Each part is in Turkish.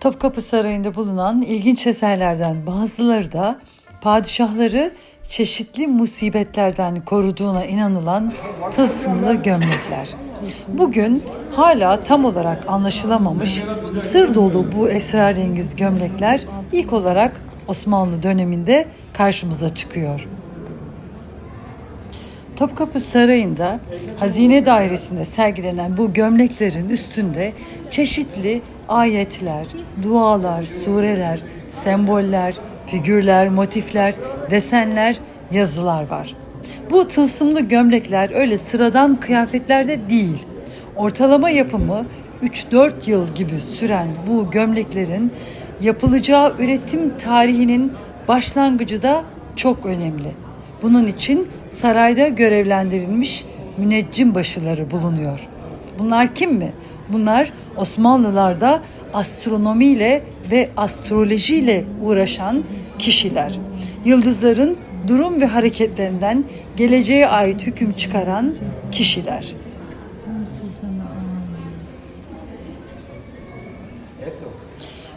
Topkapı Sarayı'nda bulunan ilginç eserlerden bazıları da padişahları çeşitli musibetlerden koruduğuna inanılan tılsımlı gömlekler. Bugün hala tam olarak anlaşılamamış sır dolu bu esrarengiz gömlekler ilk olarak Osmanlı döneminde karşımıza çıkıyor. Topkapı Sarayı'nda hazine dairesinde sergilenen bu gömleklerin üstünde çeşitli ayetler, dualar, sureler, semboller, figürler, motifler, desenler, yazılar var. Bu tılsımlı gömlekler öyle sıradan kıyafetlerde değil. Ortalama yapımı 3-4 yıl gibi süren bu gömleklerin yapılacağı üretim tarihinin başlangıcı da çok önemli. Bunun için sarayda görevlendirilmiş müneccim başıları bulunuyor. Bunlar kim mi? Bunlar Osmanlılarda astronomiyle ve astrolojiyle uğraşan kişiler. Yıldızların durum ve hareketlerinden geleceğe ait hüküm çıkaran kişiler.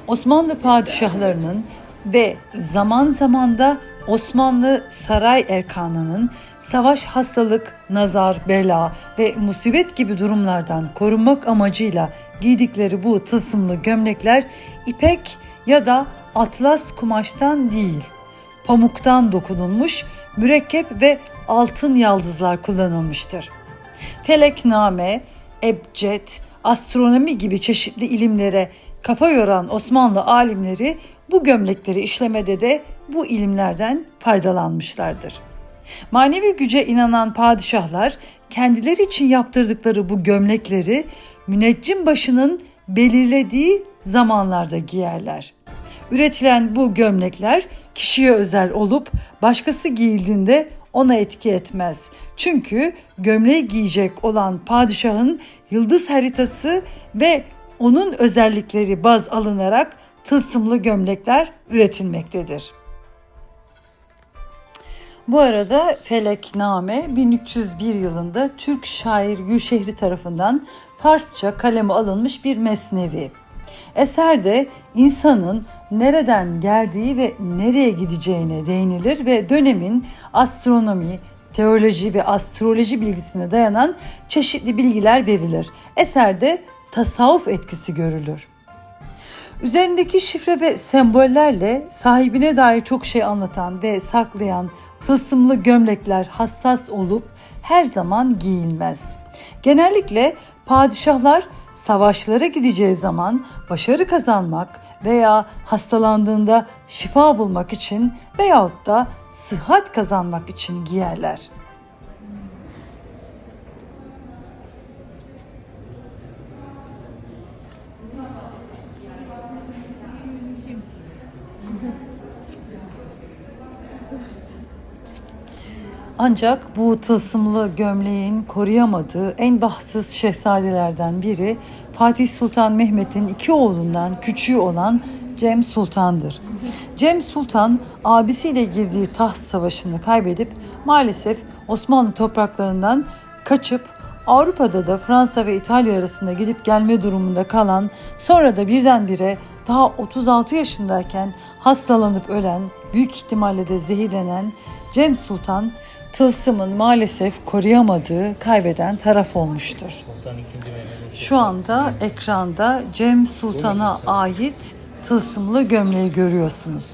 Osmanlı padişahlarının ve zaman zaman da Osmanlı saray erkanının savaş, hastalık, nazar, bela ve musibet gibi durumlardan korunmak amacıyla giydikleri bu tılsımlı gömlekler ipek ya da atlas kumaştan değil, pamuktan dokunulmuş mürekkep ve altın yaldızlar kullanılmıştır. Felekname, ebced, astronomi gibi çeşitli ilimlere kafa yoran Osmanlı alimleri bu gömlekleri işlemede de bu ilimlerden faydalanmışlardır. Manevi güce inanan padişahlar kendileri için yaptırdıkları bu gömlekleri müneccim başının belirlediği zamanlarda giyerler. Üretilen bu gömlekler kişiye özel olup başkası giyildiğinde ona etki etmez. Çünkü gömleği giyecek olan padişahın yıldız haritası ve onun özellikleri baz alınarak tılsımlı gömlekler üretilmektedir. Bu arada Felekname 1301 yılında Türk şair Gülşehri tarafından Farsça kaleme alınmış bir mesnevi. Eserde insanın nereden geldiği ve nereye gideceğine değinilir ve dönemin astronomi, teoloji ve astroloji bilgisine dayanan çeşitli bilgiler verilir. Eserde tasavvuf etkisi görülür. Üzerindeki şifre ve sembollerle sahibine dair çok şey anlatan ve saklayan tılsımlı gömlekler hassas olup her zaman giyilmez. Genellikle padişahlar savaşlara gideceği zaman başarı kazanmak veya hastalandığında şifa bulmak için veyahut da sıhhat kazanmak için giyerler. Ancak bu tılsımlı gömleğin koruyamadığı en bahtsız şehzadelerden biri Fatih Sultan Mehmet'in iki oğlundan küçüğü olan Cem Sultan'dır. Cem Sultan abisiyle girdiği taht savaşını kaybedip maalesef Osmanlı topraklarından kaçıp Avrupa'da da Fransa ve İtalya arasında gidip gelme durumunda kalan sonra da birdenbire daha 36 yaşındayken hastalanıp ölen, büyük ihtimalle de zehirlenen Cem Sultan tılsımın maalesef koruyamadığı kaybeden taraf olmuştur. Şu anda ekranda Cem Sultan'a ait tılsımlı gömleği görüyorsunuz.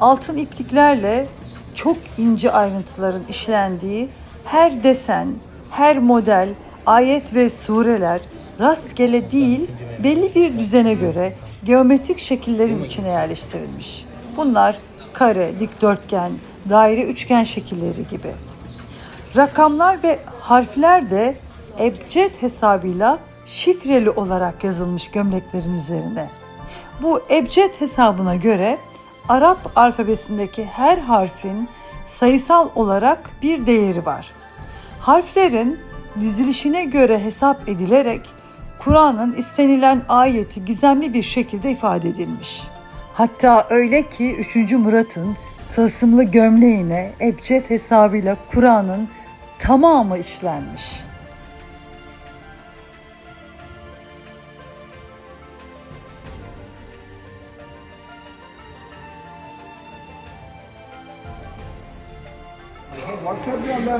Altın ipliklerle çok ince ayrıntıların işlendiği her desen, her model, ayet ve sureler rastgele değil belli bir düzene göre geometrik şekillerin içine yerleştirilmiş. Bunlar kare, dikdörtgen, daire üçgen şekilleri gibi. Rakamlar ve harfler de ebced hesabıyla şifreli olarak yazılmış gömleklerin üzerine. Bu ebced hesabına göre Arap alfabesindeki her harfin sayısal olarak bir değeri var. Harflerin dizilişine göre hesap edilerek Kur'an'ın istenilen ayeti gizemli bir şekilde ifade edilmiş. Hatta öyle ki 3. Murat'ın tılsımlı gömleğine ebced hesabıyla Kur'an'ın tamamı işlenmiş.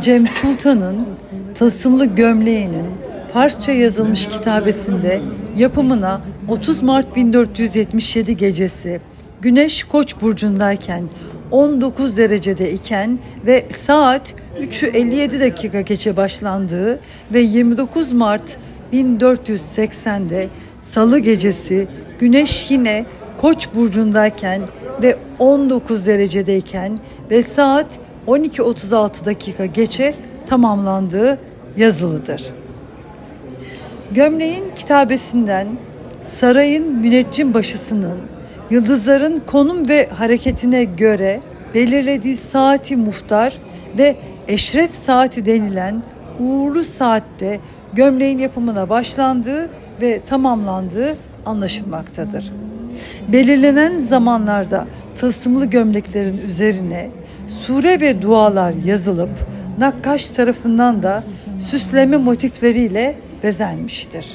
Cem Sultan'ın tılsımlı gömleğinin Farsça yazılmış kitabesinde yapımına 30 Mart 1477 gecesi Güneş Koç burcundayken 19 derecede iken ve saat 3'ü 57 dakika geçe başlandığı ve 29 Mart 1480'de Salı gecesi Güneş yine Koç burcundayken ve 19 derecedeyken ve saat 12.36 dakika geçe tamamlandığı yazılıdır. Gömleğin kitabesinden sarayın müneccim başısının yıldızların konum ve hareketine göre belirlediği saati muhtar ve eşref saati denilen uğurlu saatte gömleğin yapımına başlandığı ve tamamlandığı anlaşılmaktadır. Belirlenen zamanlarda tılsımlı gömleklerin üzerine sure ve dualar yazılıp nakkaş tarafından da süsleme motifleriyle bezenmiştir.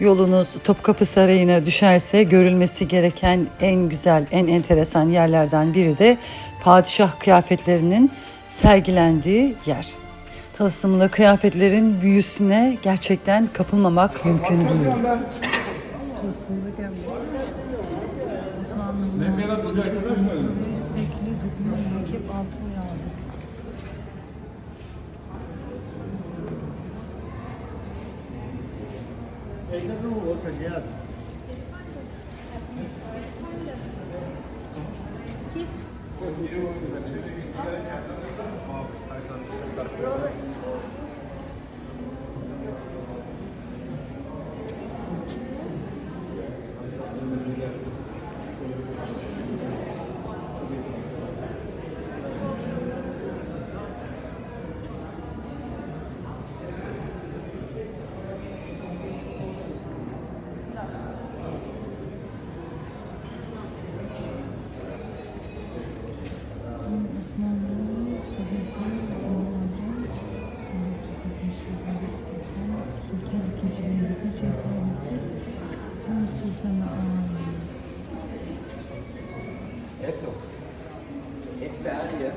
Yolunuz Topkapı Sarayı'na düşerse görülmesi gereken en güzel, en enteresan yerlerden biri de padişah kıyafetlerinin sergilendiği yer. Tılsımlı kıyafetlerin büyüsüne gerçekten kapılmamak mümkün değil. Gömlek. Osmanlı'nın Osmanlı Mehmet'in şehzadesi Cem Sultan'a ait. Eso. Esta área